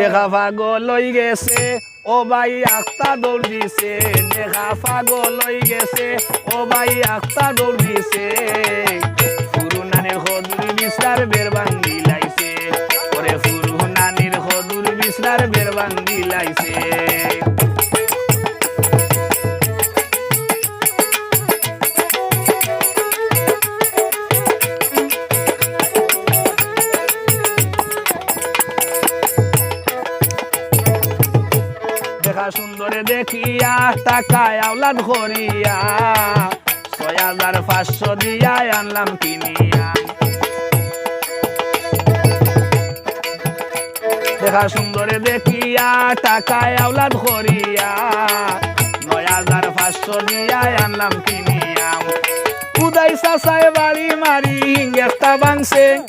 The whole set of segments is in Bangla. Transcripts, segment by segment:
দেখা পাগল লই গেছে, ও ভাই আখতা দৌড় দিছে। দেখা পাগল লই গেছে, ও ভাই আখতা দৌড় দিছে। ফুরু নানির হদুর বিছার বের সুন্দরে দেখিয়া টাকায় আওলাদ করিয়া। ছয় হাজার পাঁচশো দিয়া আনলাম কিনিয়া। দেখা সুন্দরে দেখিয়া টাকায় আওলাদ করিয়া। নয় হাজার পাঁচশো দিয়া আনলাম কিনিয়া। কুদাই সাসায় বাড়ি মারি হিঙ্গেরটা বাংছে।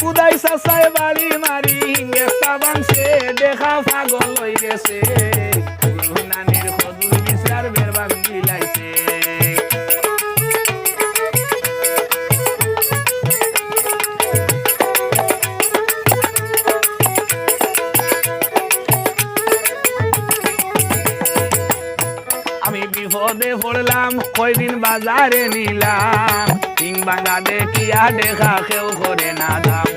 কুদাই সাসায় বাড়ি মারি হিঙ্গেরটা বাংছে। দেখা পাগল হই গেছে। আমি বিপদে পড়লাম, কয়দিন বাজারে নিলাম। ভাঙা দেখিয়া দেখা কেউ করে না দাম।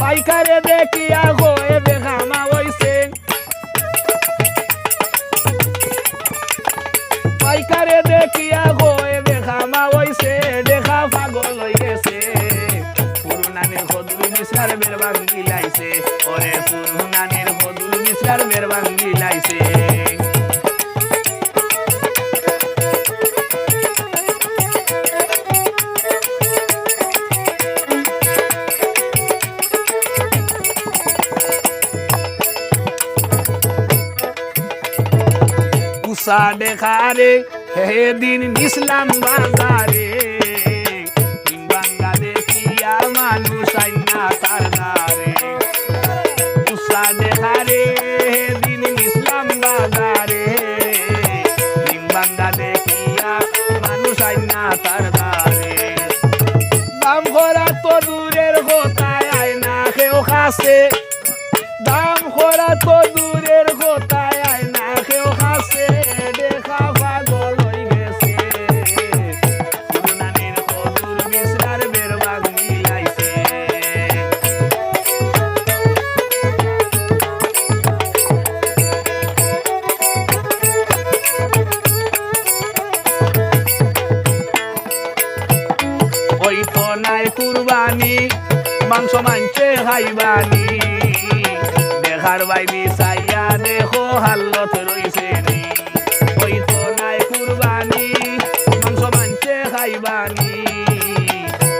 পাইকারে দেখিয়া হয়ে পাইকারে দেখিয়া হয়ে দেখা মা হইছে, দেখা পাগল হইয়েছে পুরুনানির হদুল মিশ্রার বের ভাঙ্গি লাইছে। ওরে পুরুনানের হদুল মিশ্রার বেরবাং গিলাইছে উষা দেখারে হে দিন ইসলাম বাজারে বাংলা দেখিয়া মানুষ আইনা তার উষা দেখারে হে দিন ইসলাম বাজারে বাংলা দেখিয়া মানুষ আইনা তার দ্বারে দাম করা তো দূরের কোথায় আয়না কেউ কাছে দাম করা তো দূরের কুরবানি মাংস মাংসে খাইবানি দেখার কুরবানি, মাংস মাংসে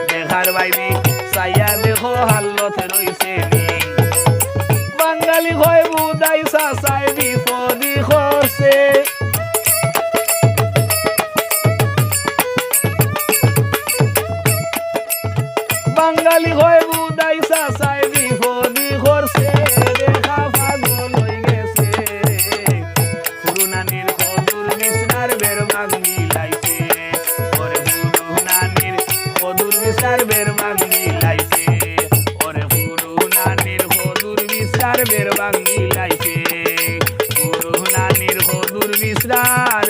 দেখার বাইবি চাইয়া দেখো হাল্লত রইছে বাঙালি হয় বুদাই চাচাই বিপদি বাঙালি হয়ে বুদাই সাসাই বিপদি করছে দেখা পাগল হয়ে গেছে পুরুনানির কদুল বিছনার বের ভাঙি লাইছে ওরে পুরুনানির কদুল বিছনার বের ভাঙি লাইছে ওরে পুরুনানির কদুল বিছনার